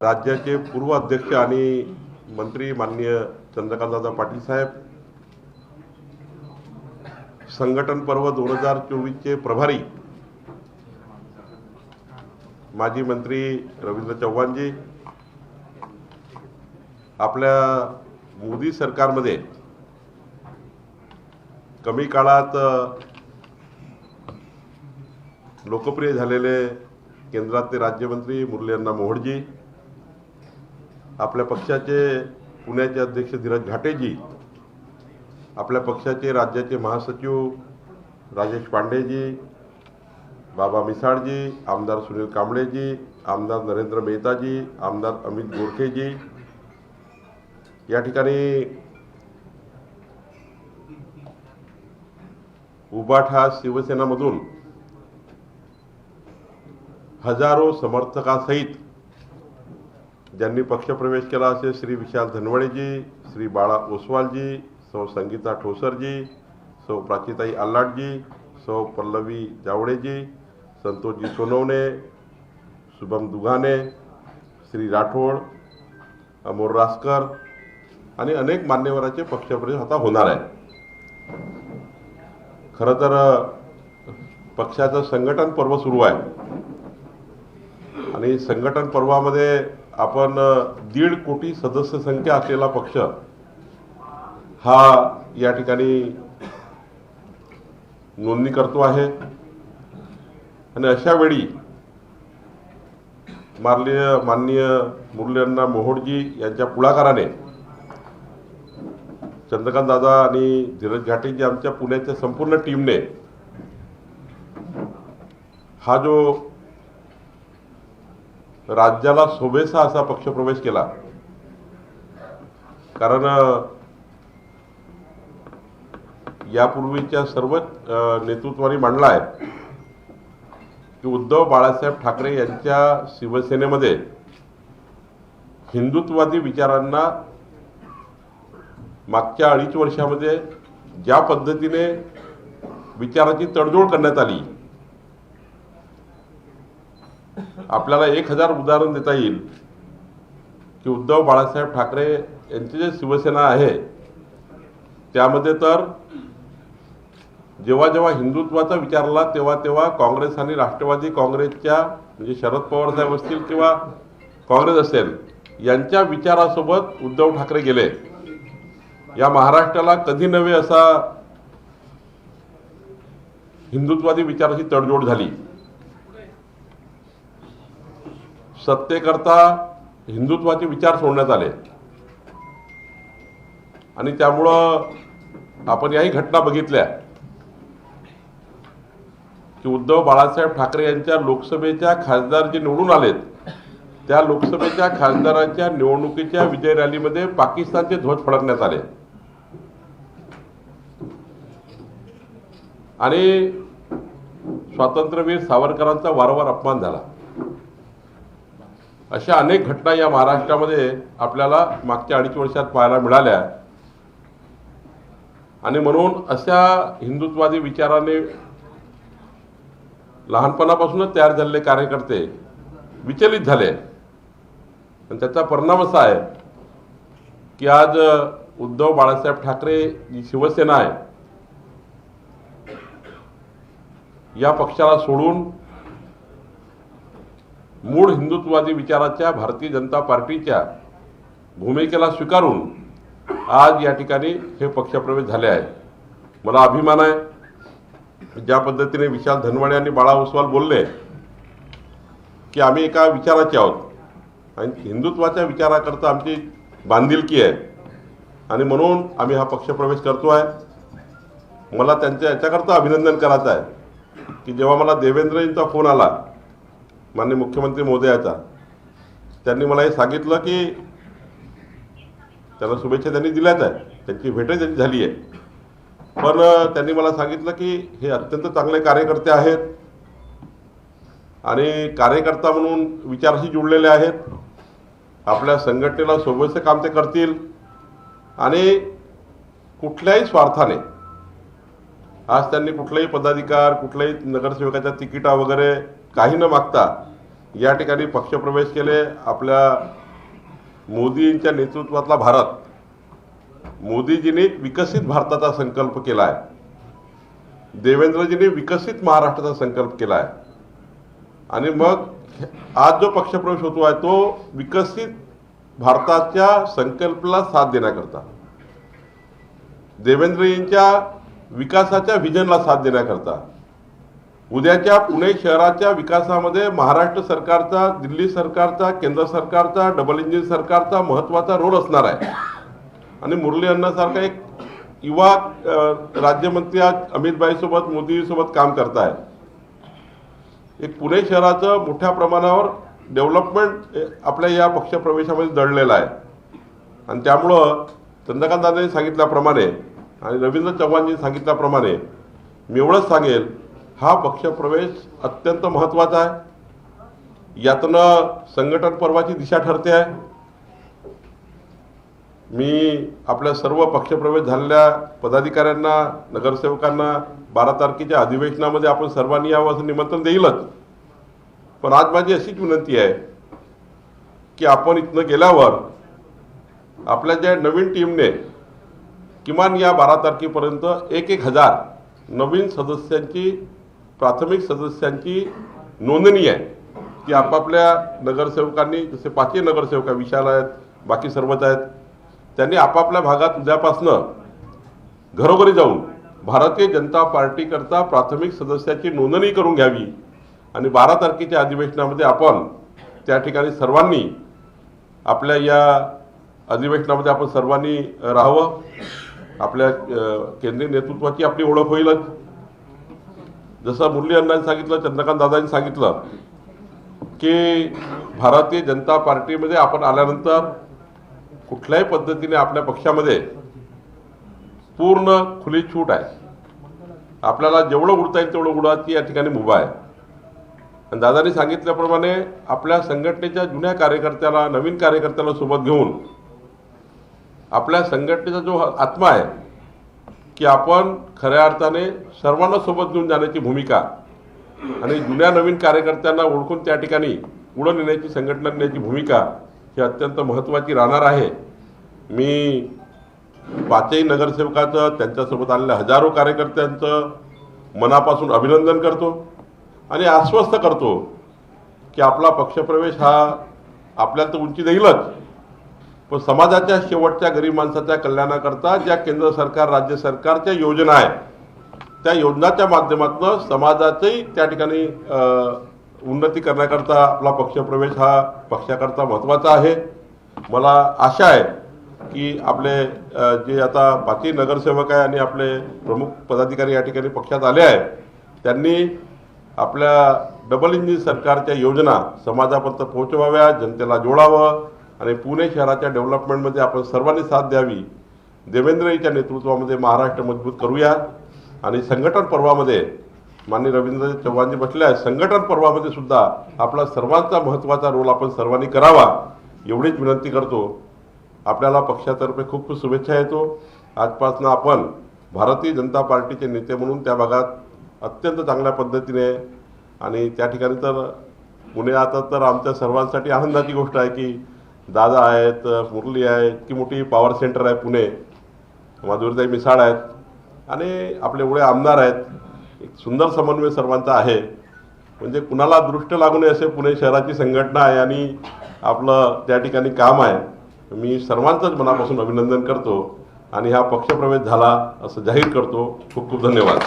राज्याचे पूर्व अध्यक्ष आणि मंत्री माननीय चंद्रकांतदादा पाटील साहेब संघटन पर्व दोन हजार चोवीसचे प्रभारी माजी मंत्री रवींद्र चव्हाणजी आपल्या मोदी सरकारमध्ये कमी काळात लोकप्रिय झालेले केंद्रातले राज्यमंत्री मुरलीअण्णा मोहोळजी आपल्या पक्षाचे पुण्याचे अध्यक्ष धीरज घाटेजी आपल्या पक्षाचे राज्याचे महासचिव राजेश पांडेजी बाबा मिसाळजी आमदार सुनील कांबळेजी आमदार नरेंद्र मेहताजी आमदार अमित गोरखेजी. या ठिकाणी उबाठा शिवसेनामधून हजारो समर्थकासहित ज्यांनी पक्षप्रवेश केला असे श्री विशाल धनवडेजी श्री बाळा ओसवालजी सौ संगीता ठोसरजी सौ प्राचीताई आल्लाटजी सौ पल्लवी जावडेजी संतोषजी सोनवणे शुभम दुघाने श्री राठोड अमोल रासकर आणि अनेक मान्यवरांचे पक्षप्रवेश आता होणार आहे खरं तर पक्षाचं संघटन पर्व सुरू आहे. आणि संघटन पर्वामध्ये आपण दीड कोटी सदस्य संख्या असलेला पक्ष हा या ठिकाणी नोंदणी करतो आहे. आणि अशा वेळी माननीय माननीय मुरलीअण्णा मोहोडजी यांच्या पुढाकाराने चंद्रकांत दादा आणि धीरज घाटेजी आमच्या पुण्याच्या संपूर्ण टीमने हा जो राज्याला शोभेचा असा पक्षप्रवेश केला. कारण यापूर्वीच्या सर्व नेतृत्वाने मांडला आहे की उद्धव बाळासाहेब ठाकरे यांच्या शिवसेनेमध्ये हिंदुत्ववादी विचारांना मागच्या अडीच वर्षामध्ये ज्या पद्धतीने विचाराची तडजोड करण्यात आली आपल्याला एक हजार उदाहरण देता येईल. की उद्धव बाळासाहेब ठाकरे यांची जे शिवसेना आहे त्यामध्ये तर जेव्हा जेव्हा हिंदुत्वाचा विचार आला तेव्हा तेव्हा काँग्रेस आणि राष्ट्रवादी काँग्रेसच्या म्हणजे शरद पवार साहेब असतील किंवा काँग्रेस असेल यांच्या विचारासोबत उद्धव ठाकरे गेले. या महाराष्ट्राला कधी नव्हे असा हिंदुत्वादी विचाराची तडजोड झाली. सत्तेकरता हिंदुत्वाचे विचार सोडण्यात आले. आणि त्यामुळं आपण याही घटना बघितल्या. की उद्धव बाळासाहेब ठाकरे यांच्या लोकसभेच्या खासदार जे निवडून आलेत त्या लोकसभेच्या खासदारांच्या निवडणुकीच्या विजय रॅलीमध्ये पाकिस्तानचे ध्वज फडकण्यात आले. आणि स्वातंत्र्यवीर सावरकरांचा वारंवार अपमान झाला. अशा अनेक घटना या महाराष्ट्रामध्ये आपल्याला मागच्या अडीच वर्षात पाहायला मिळाल्या. आणि म्हणून अशा हिंदुत्वादी विचाराने लहानपणापासूनच तयार झालेले कार्यकर्ते विचलित झाले. आणि त्याचा परिणाम असा आहे की आज उद्धव बाळासाहेब ठाकरे जी शिवसेना आहे या पक्षाला सोडून मूळ हिंदुत्ववादी विचाराच्या भारतीय जनता पार्टीच्या भूमिकेला स्वीकारून आज या ठिकाणी हे पक्षप्रवेश झाले आहेत. मला अभिमान आहे. ज्या पद्धतीने विशाल धनवाडे आणि बाळा ओसवाल बोलले की आम्ही एका विचाराचे आहोत. आणि हिंदुत्वाच्या विचाराकरता आमची बांधिलकी आहे. आणि म्हणून आम्ही हा पक्षप्रवेश करतो आहे. मला त्यांच्या याच्याकरता अभिनंदन करायचं आहे की जेव्हा मला देवेंद्रजींचा फोन आला माननीय मुख्यमंत्री मोदयाचा त्यांनी मला हे सांगितलं की त्यांना शुभेच्छा त्यांनी दिल्याच आहे. त्यांची भेटही त्यांची झाली आहे. पण त्यांनी मला सांगितलं की हे अत्यंत चांगले कार्यकर्ते आहेत. आणि कार्यकर्ता म्हणून विचाराशी जुळलेले आहेत. आपल्या संघटनेला सोबतचं काम ते करतील. आणि कुठल्याही स्वार्थाने आज त्यांनी कुठलाही पदाधिकार कुठल्याही नगरसेवकाच्या तिकिटा वगैरे काही न मागता या ठिकाणी पक्षप्रवेश केले. आपल्या मोदींच्या नेतृत्वातला भारत मोदीजींनी विकसित भारताचा संकल्प केला आहे देवेंद्रजींनी विकसित महाराष्ट्राचा संकल्प केला आहे आणि मग आज जो पक्षप्रवेश होतो आहे तो विकसित भारताच्या संकल्पाला साथ देण्याकरता देवेंद्रजींच्या विकासाच्या व्हिजनला साथ देण्याकरता उद्याच्या पुणे शहराच्या विकासामध्ये महाराष्ट्र सरकारचा दिल्ली सरकारचा केंद्र सरकारचा डबल इंजिन सरकारचा महत्त्वाचा रोल असणार आहे. आणि मुरली अण्णासारखा एक युवा राज्यमंत्री आज अमितभाईसोबत मोदीसोबत काम करतायत. एक पुणे शहराचं मोठ्या प्रमाणावर डेव्हलपमेंट आपल्या या पक्षप्रवेशामध्ये दडलेलं आहे. आणि त्यामुळं चंद्रकांत दादांनी सांगितल्याप्रमाणे आणि रवींद्र चव्हाणजी सांगितल्याप्रमाणे मी एवढंच सांगेल हा पक्षप्रवेश अत्यंत महत्त्वाचा आहे. यातनं संघटन पर्वाची दिशा ठरते आहे. मी आपल्या सर्व पक्षप्रवेश झालेल्या पदाधिकाऱ्यांना नगरसेवकांना बारा तारखेच्या अधिवेशनामध्ये आपण सर्वांनी यावं असं निमंत्रण देईलच. पण आज माझी अशीच विनंती आहे की आपण इथनं गेल्यावर आपल्या ज्या नवीन टीमने किमान या बारा तारखेपर्यंत एक एक हजार नवीन सदस्यांची प्राथमिक सदस्यांची नोंदणी आहे की आपापल्या नगरसेवकांनी जसे पाचही नगरसेवक आहे, विशाल आहेत बाकी सर्वच आहेत त्यांनी आपापल्या भागात उद्यापासनं घरोघरी जाऊन भारतीय जनता पार्टीकरता प्राथमिक सदस्याची नोंदणी करून घ्यावी. आणि बारा तारखेच्या अधिवेशनामध्ये आपण त्या ठिकाणी सर्वांनी आपल्या या अधिवेशनामध्ये आपण सर्वांनी राहावं. आपल्या केंद्रीय नेतृत्वाची आपली ओळख होईलच. जसं मुरली अण्णांनी सांगितलं चंद्रकांत दादांनी सांगितलं की भारतीय जनता पार्टीमध्ये आपण आल्यानंतर कुठल्याही पद्धतीने आपल्या पक्षामध्ये पूर्ण खुली छूट आहे. आपल्याला जेवढं उडता येईल तेवढं उडाची या ठिकाणी मुभा आहे. आणि दादांनी सांगितल्याप्रमाणे आपल्या संघटनेच्या जुन्या कार्यकर्त्याला नवीन कार्यकर्त्याला सोबत घेऊन आपल्या संघटनेचा जो आत्मा आहे की आपण खऱ्या अर्थाने सर्वांना सोबत घेऊन जाण्याची भूमिका आणि जुन्या नवीन कार्यकर्त्यांना ओळखून त्या ठिकाणी पुढं नेण्याची संघटना नेण्याची भूमिका ही अत्यंत महत्त्वाची राहणार आहे. मी पाचही नगरसेवकाचं त्यांच्यासोबत आलेल्या हजारो कार्यकर्त्यांचं मनापासून अभिनंदन करतो आणि आश्वस्त करतो की आपला पक्षप्रवेश हा आपल्याला तर उंची देईलच. पण समाजाच्या शेवटच्या गरीब माणसाच्या कल्याणाकरता ज्या केंद्र सरकार राज्य सरकारच्या योजना आहेत त्या योजनाच्या माध्यमातून समाजाचंही त्या ठिकाणी उन्नती करण्याकरता आपला पक्षप्रवेश हा पक्षाकरता महत्त्वाचा आहे. मला आशा आहे की आपले जे आता बाकी नगरसेवक आहे आणि आपले प्रमुख पदाधिकारी या ठिकाणी पक्षात आले आहेत त्यांनी आपल्या डबल इंजिन सरकारच्या योजना समाजापर्यंत पोहोचवाव्या जनतेला जोडावं आणि पुणे शहराच्या डेव्हलपमेंटमध्ये आपण सर्वांनी साथ द्यावी. देवेंद्रजीच्या नेतृत्वामध्ये महाराष्ट्र मजबूत करूया. आणि संघटन पर्वामध्ये माननीय रवींद्र चव्हाणजी बसले आहे संघटन पर्वामध्ये सुद्धा आपला सर्वांचा महत्त्वाचा रोल आपण सर्वांनी करावा एवढीच विनंती करतो. आपल्याला पक्षातर्फे खूप खूप शुभेच्छा येतो. आजपासून आपण भारतीय जनता पार्टीचे नेते म्हणून त्या भागात अत्यंत चांगल्या पद्धतीने आणि त्या ठिकाणी तर पुणे आता तर आमच्या सर्वांसाठी आनंदाची गोष्ट आहे की दादा आहेत मुरली आहे इतकी मोठी पॉवर सेंटर आहे पुणे. माधुरीताई मिसाळ आहेत. आणि आपले एवढे आमदार आहेत. एक सुंदर समन्वय सर्वांचा आहे. म्हणजे कुणाला दृष्ट लागू नये असे पुणे शहराची संघटना आहे आणि आपलं त्या ठिकाणी काम आहे. मी सर्वांचंच मनापासून अभिनंदन करतो आणि हा पक्षप्रवेश झाला असं जाहीर करतो. खूप खूप धन्यवाद.